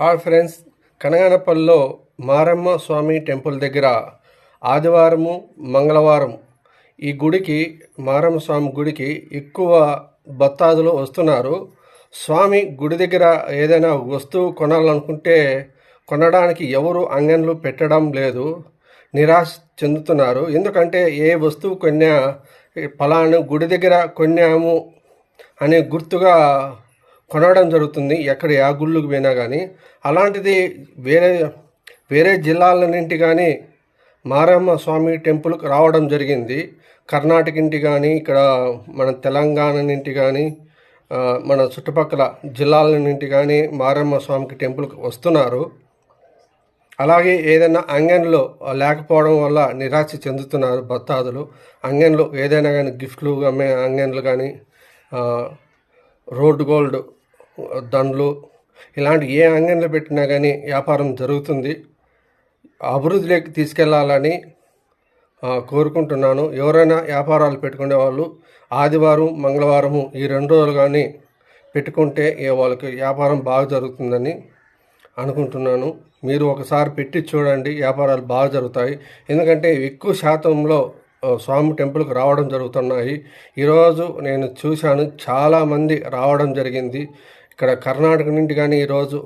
Hi friends. కనగానపల్లిలో Maramma స్వామి temple దగ్గర ఆదివారము మంగళవారం ఈ గుడికి మారమ్మ స్వామి గుడికి ఎక్కువ భక్తాదులు వస్తున్నారు. స్వామి గుడి దగ్గర ఏదైనా వస్తువు కొనాలనుకుంటే కొనడానికి ఎవరు అంగన్లు పెట్టడం లేదు. నిరాశ చెందుతున్నారు. ఎందుకంటే ఏ వస్తువు కొన్నా ఫలాను గుడి దగ్గర కొన్నాము అనే గుర్తుగా కొనడం జరుగుతుంది. ఎక్కడ ఏ గుళ్ళకు పోయినా కానీ అలాంటిది వేరే వేరే జిల్లాల నుండి కానీ మారమ్మ స్వామి టెంపుల్కి రావడం జరిగింది. కర్ణాటక ఇంటి కానీ ఇక్కడ మన తెలంగాణ నుండి కానీ మన చుట్టుపక్కల జిల్లాల నుండి కానీ మారమ్మ స్వామికి టెంపుల్కి వస్తున్నారు. అలాగే ఏదైనా అంగన్లో లేకపోవడం వల్ల నిరాశ చెందుతున్నారు భక్తాదులు. అంగన్లు ఏదైనా కానీ గిఫ్ట్లు అమ్మే అంగన్లు కానీ రోడ్ గోల్డ్ దండ్లు ఇలాంటి ఏ అంగంలో పెట్టినా కానీ వ్యాపారం జరుగుతుంది. అభివృద్ధిలోకి తీసుకెళ్ళాలని కోరుకుంటున్నాను. ఎవరైనా వ్యాపారాలు పెట్టుకునే వాళ్ళు ఆదివారం మంగళవారము ఈ రెండు రోజులు కానీ పెట్టుకుంటే ఏ వాళ్ళకి వ్యాపారం బాగా జరుగుతుందని అనుకుంటున్నాను. మీరు ఒకసారి పెట్టి చూడండి వ్యాపారాలు బాగా జరుగుతాయి. ఎందుకంటే ఎక్కువ శాతంలో స్వామి టెంపుల్కి రావడం జరుగుతున్నాయి. ఈరోజు నేను చూశాను చాలామంది రావడం జరిగింది. ఇక్కడ కర్ణాటక నుండి కానీ ఈరోజు